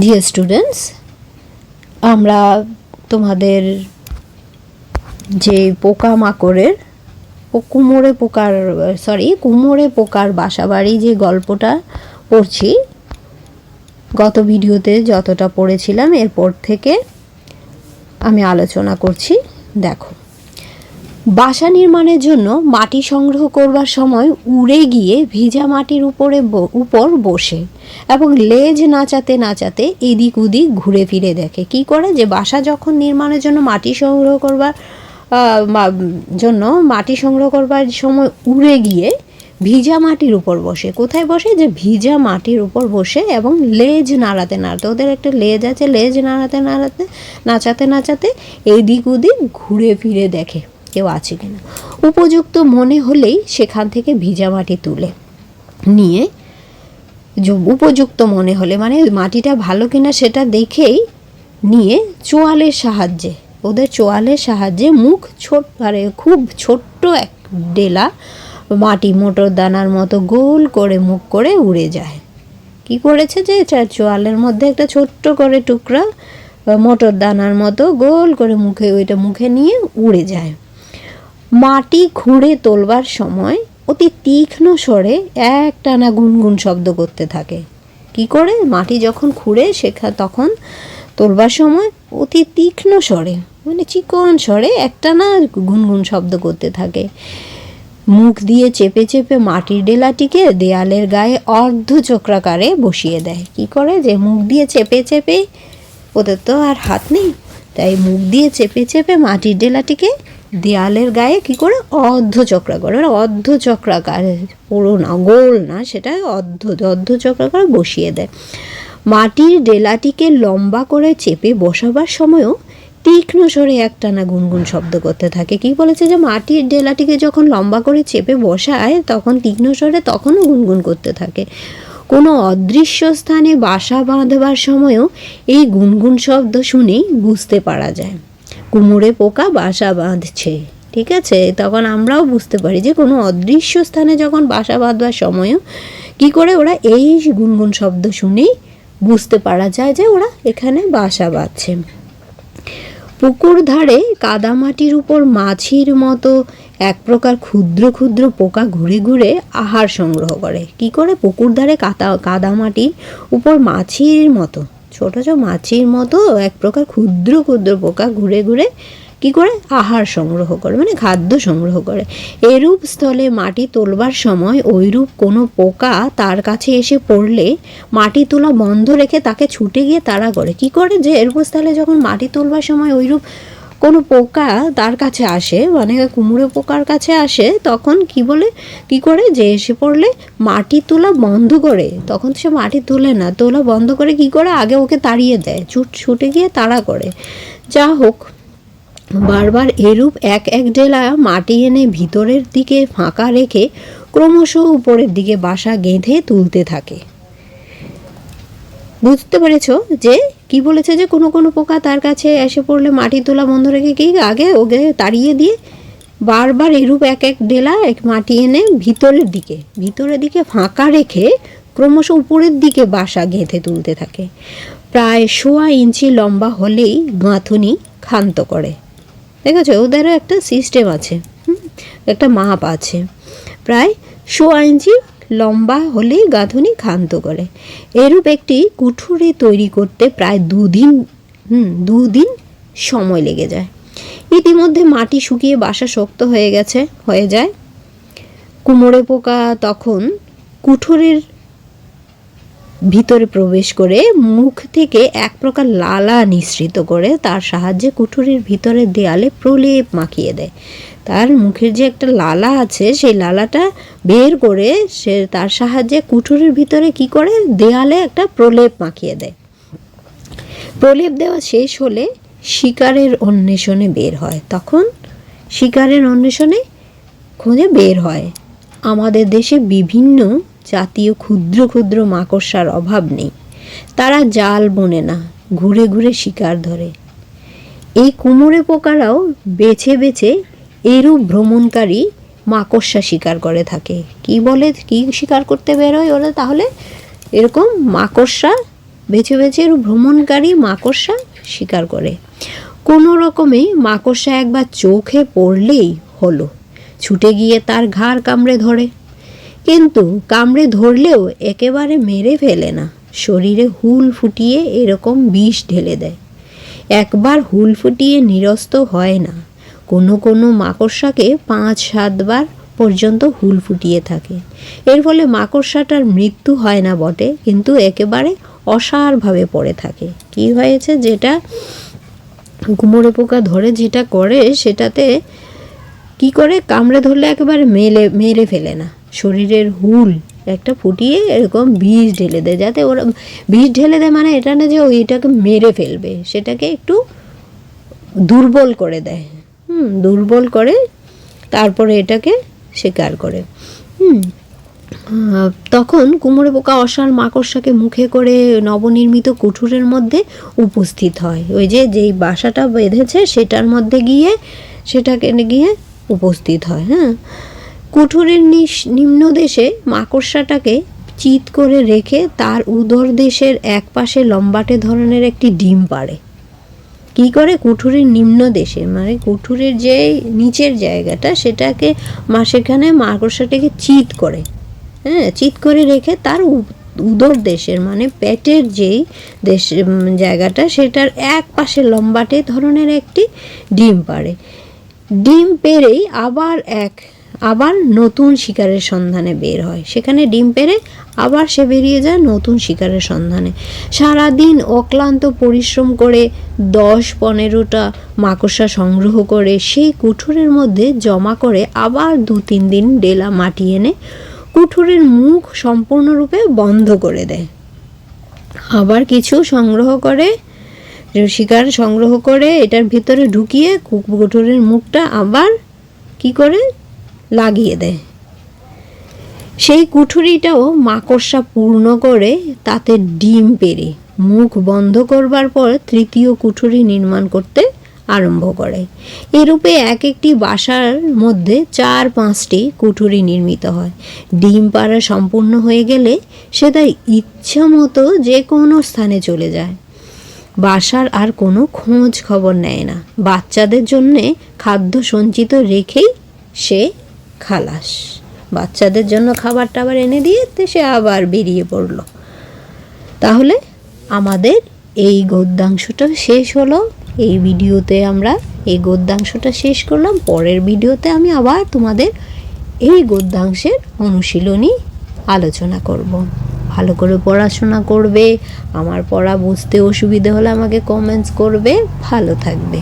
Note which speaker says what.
Speaker 1: Dear students আমরা তোমাদের যে পোকামাকড়ের, ও কুমোরে পোকার সরি কুমোরে পোকার বাসাবাড়ি যে গল্পটা পড়ছি, গত ভিডিওতে যতটা পড়েছিলাম, এরপর থেকে আমি আলোচনা করছি। দেখো। বাসা নির্মাণের জন্য মাটি সংগ্রহ করবার সময় উড়ে গিয়ে ভিজা মাটির উপরে উপর বসে এবং লেজ নাচাতে নাচাতে এদিক ওদিক ঘুরে ফিরে দেখে। কি করে? যে বাসা যখন নির্মাণের জন্য মাটি সংগ্রহ করবার জন্য মাটি সংগ্রহ করবার সময় উড়ে গিয়ে ভিজা মাটির উপর বসে। কোথায় বসে? যে ভিজা মাটির উপর বসে এবং লেজ নাড়াতে নাড়াতে, ওদের একটা লেজ আছে, লেজ নাড়াতে নাড়াতে, নাচাতে নাচাতে এদিক ওদিক ঘুরে ফিরে দেখে। কেউ আছে কিনা। উপযুক্ত মনে হলেই সেখান থেকে ভিজা মাটি তুলে নিয়ে উপযুক্ত মনে হলে মানে মাটিটা ভালো কিনা সেটা দেখেই নিয়ে চোয়ালের সাহায্যে, ওদের চোয়ালের সাহায্যে মুখ ছোট মানে খুব ছোট্ট এক ডেলা মাটি, মোটর দানার মতো গোল করে মুখ করে উড়ে যায়। কি করেছে যে চোয়ালের মধ্যে একটা ছোট্ট করে টুকরা মোটর দানার মতো গোল করে মুখে, ওইটা মুখে নিয়ে উড়ে যায়। মাটি খুঁড়ে তোলবার সময় অতি তীক্ষ্ণ স্বরে একটানা গুনগুন শব্দ করতে থাকে। কি করে? মাটি যখন খুঁড়ে শেখা তখন তোলবার সময় অতি তীক্ষ্ণ স্বরে মানে চিকন স্বরে একটানা গুনগুন শব্দ করতে থাকে। মুখ দিয়ে চেপে চেপে মাটির ডেলাটিকে দেয়ালের গায়ে অর্ধ চক্রাকারে বসিয়ে দেয়। কি করে? যে মুখ দিয়ে চেপে চেপে, ওদের তো আর হাত নেই। তাই মুখ দিয়ে চেপে চেপে মাটির ডেলাটিকে দেয়ালের গায়ে কি করে? অর্ধ চক্রাকার। মানে অর্ধ চক্রাকার পুরো না, গোল না, সেটা অর্ধ অর্ধ চক্রাকার বসিয়ে দেয়। মাটির ডেলাটিকে লম্বা করে চেপে বসাবার সময়ও তীক্ষ্ণ স্বরে একটানা গুনগুন শব্দ করতে থাকে। কি বলেছে যে মাটির ডেলাটিকে যখন লম্বা করে চেপে বসায়, তখন তীক্ষ্ণ স্বরে তখনও গুনগুন করতে থাকে। কোনো অদৃশ্য স্থানে বাসা বাঁধবার সময়ও এই গুনগুন শব্দ শুনেই বুঝতে পারা যায়। কুমোরে পোকা বাসা বাঁধছে, ঠিক আছে? তখন আমরাও বুঝতে পারি যে কোনো অদৃশ্য স্থানে যখন বাসা বাঁধবার সময়ও কি করে ওরা এই গুনগুন শব্দ শুনেই বুঝতে পারা যায় যে ওরা এখানে বাসা বাঁধছে। পুকুর ধারে কাদামাটির উপর মাছির মতো এক প্রকার ক্ষুদ্র ক্ষুদ্র পোকা ঘুরে ঘুরে আহার সংগ্রহ করে। কি করে? পুকুর ধারে কাদা কাদামাটির উপর মাছির মতো। ছোট ছোট মাছির মতো এক প্রকার ক্ষুদ্র ক্ষুদ্র পোকা ঘুরে ঘুরে কি করে? আহার সংগ্রহ করে মানে খাদ্য সংগ্রহ করে। এরূপ স্থলে মাটি তোলবার সময় ওইরূপ কোনো পোকা তার কাছে এসে পড়লে মাটি তোলা বন্ধ রেখে তাকে ছুটে গিয়ে তাড়া করে। কি করে যে এরূপ স্থলে যখন মাটি তোলবার সময় ওইরূপ কোনো পোকা তার কাছে আসে মানে কুমড়ো পোকার কাছে আসে, তখন কি বলে, কি করে? যে এসে পড়লে মাটি তোলা বন্ধ করে। তখন সে মাটি তোলে না, তোলা বন্ধ করে কি করে? আগে ওকে তাড়িয়ে দেয়, ছুট, ছুটে গিয়ে তাড়া করে। যা হোক, বারবার এরূপ এক এক ডেলা মাটি এনে ভিতরের দিকে ফাঁকা রেখে ক্রমশ উপরের দিকে বাসা গেঁথে তুলতে থাকে। বুঝতে পেরেছ যে কি বলেছে যে কোনো কোনো পোকা তার কাছে এসে পড়লে মাটি তোলা বন্ধ রেখে কি আগে ওকে তাড়িয়ে দিয়ে বারবার এরূপ এক এক ডেলা এক মাটি এনে ভিতরের দিকে ভিতরের দিকে ফাঁকা রেখে ক্রমশ উপরের দিকে বাসা গেঁথে তুলতে থাকে। প্রায় সোয়া ইঞ্চি লম্বা হলেই গাঁথুনি ক্ষান্ত করে। দেখেছ, ওদেরও একটা সিস্টেম আছে একটা মাপ আছে। প্রায় সোয়া ইঞ্চি লম্বা হলেই গাঁথুনি ক্ষান্ত করে। এরূপ একটি কুঠুরি তৈরি করতে প্রায় দুদিন দুদিন সময় লেগে যায়। ইতিমধ্যে মাটি শুকিয়ে বাসা শক্ত হয়ে গেছে, হয়ে যায়। কুমোরে পোকা তখন কুঠুরির ভিতরে প্রবেশ করে মুখ থেকে এক প্রকার লালা নিঃসৃত করে তার সাহায্যে কুঠুরির ভিতরের দেয়ালে প্রলেপ মাখিয়ে দেয়। তার মুখের যে একটা লালা আছে, সেই লালাটা বের করে সে তার সাহায্যে কুঠুরির ভিতরে কি করে? দেয়ালে একটা প্রলেপ মাখিয়ে দেয়। প্রলেপ দেওয়া শেষ হলে শিকারের অন্বেষণে বের হয়। তখন শিকারের অন্বেষণে খোঁজে বের হয়। আমাদের দেশে বিভিন্ন জাতীয় ক্ষুদ্র ক্ষুদ্র মাকড়সার অভাব নেই। তারা জাল বোনে না, ঘুরে ঘুরে শিকার ধরে। এই কুমোরে পোকারাও বেছে বেছে এরূপ ভ্রমণকারী মাকড়সা শিকার করে থাকে। কি বলে, কি শিকার করতে বেরোয় ওরা তাহলে? এরকম মাকড়সা, বেছে বেছে এরূপ ভ্রমণকারী মাকড়সা শিকার করে। কোনো রকমে মাকড়সা একবার চোখে পড়লেই হলো। ছুটে গিয়ে তার ঘাড় কামড়ে ধরে। কিন্তু কামড়ে ধরলেও একেবারে মেরে ফেলে না। শরীরে হুল ফুটিয়ে এরকম বিষ ঢেলে দেয়। একবার হুল ফুটিয়ে নিরস্ত হয় না। কোনো কোনো মাকড়সাকে পাঁচ সাতবার পর্যন্ত হুল ফুটিয়ে থাকে। এর ফলে মাকড়সাটার মৃত্যু হয় না বটে, কিন্তু একেবারে অসারভাবে পড়ে থাকে। কি হয়েছে যেটা কুমড়ো পোকা ধরে যেটা করে সেটাতে কি করে কামড়ে ধরলে একেবারে মেলে, মেরে ফেলে না। শরীরের হুল একটা ফুটিয়ে এরকম বিষ ঢেলে দেয়, যাতে ওরা বিষ ঢেলে দেয় মানে এটা না যে ওইটাকে মেরে ফেলবে, সেটাকে একটু দুর্বল করে দেয়। হুম, দুর্বল করে তারপরে এটাকে শিকার করে। হুম তখন কুমড়ো পোকা অসার মাকড়সাকে মুখে করে নবনির্মিত কুঠুরের মধ্যে উপস্থিত হয়। ওই যে, যেই বাসাটা বেঁধেছে সেটার মধ্যে গিয়ে সেটাকে গিয়ে উপস্থিত হয় হ্যাঁ। কুঠুরের নিস- নিম্ন দেশে মাকড়সাটাকে চিত করে রেখে তার উদর দেশের এক পাশে লম্বাটে ধরনের একটি ডিম পাড়ে। কি করে? কুঠুরের নিম্ন দেশে। মানে কুঠুরের যে নিচের জায়গাটা, সেটাকে মা সেখানে মাকড়সাটাকে চিত করে। হ্যাঁ চিত করে রেখে তার উদর দেশের মানে পেটের যেই দেশ জায়গাটা, সেটার এক পাশে লম্বাটে ধরনের একটি ডিম পাড়ে। ডিম পেরেই আবার এক আবার নতুন শিকারের সন্ধানে বের হয়। সেখানে ডিম পেরে আবার সে বেরিয়ে যায় নতুন শিকারের সন্ধানে। সারাদিন অক্লান্ত পরিশ্রম করে দশ পনেরোটা মাকড়সা সংগ্রহ করে সেই কুঠুরের মধ্যে জমা করে আবার দু তিন দিন ডেলা মাটি এনে কুঠুরের মুখ সম্পূর্ণরূপে বন্ধ করে দেয়। আবার কিছু সংগ্রহ করে, শিকার সংগ্রহ করে এটার ভিতরে ঢুকিয়ে কুকুরের মুখটা আবার কি করে? লাগিয়ে দেয়। সেই কুঠুরিটাও মাকড়সা পূর্ণ করে তাতে ডিম পেরে মুখ বন্ধ করবার পর তৃতীয় কুঠুরি নির্মাণ করতে আরম্ভ করে। এরূপে এক একটি বাসার মধ্যে চার পাঁচটি কুঠুরি নির্মিত হয়। ডিম পাড়া সম্পূর্ণ হয়ে গেলে সে তার ইচ্ছা মতো যে কোনো স্থানে চলে যায়। বাসার আর কোনো খোঁজ খবর নেয় না। বাচ্চাদের জন্যে খাদ্য সঞ্চিত রেখেই সে খালাস। বাচ্চাদের জন্য খাবার টাবার এনে দিয়ে সে আবার বেরিয়ে পড়ল। তাহলে আমাদের এই গদ্যাংশটা শেষ হলো। এই ভিডিওতে আমরা এই গদ্যাংশটা শেষ করলাম। পরের ভিডিওতে আমি আবার তোমাদের এই গদ্যাংশের অনুশীলনী আলোচনা করব। ভালো করে পড়াশোনা করবে, আমার পড়া বুঝতে অসুবিধে হলে আমাকে কমেন্টস করবে। ভালো থাকবে।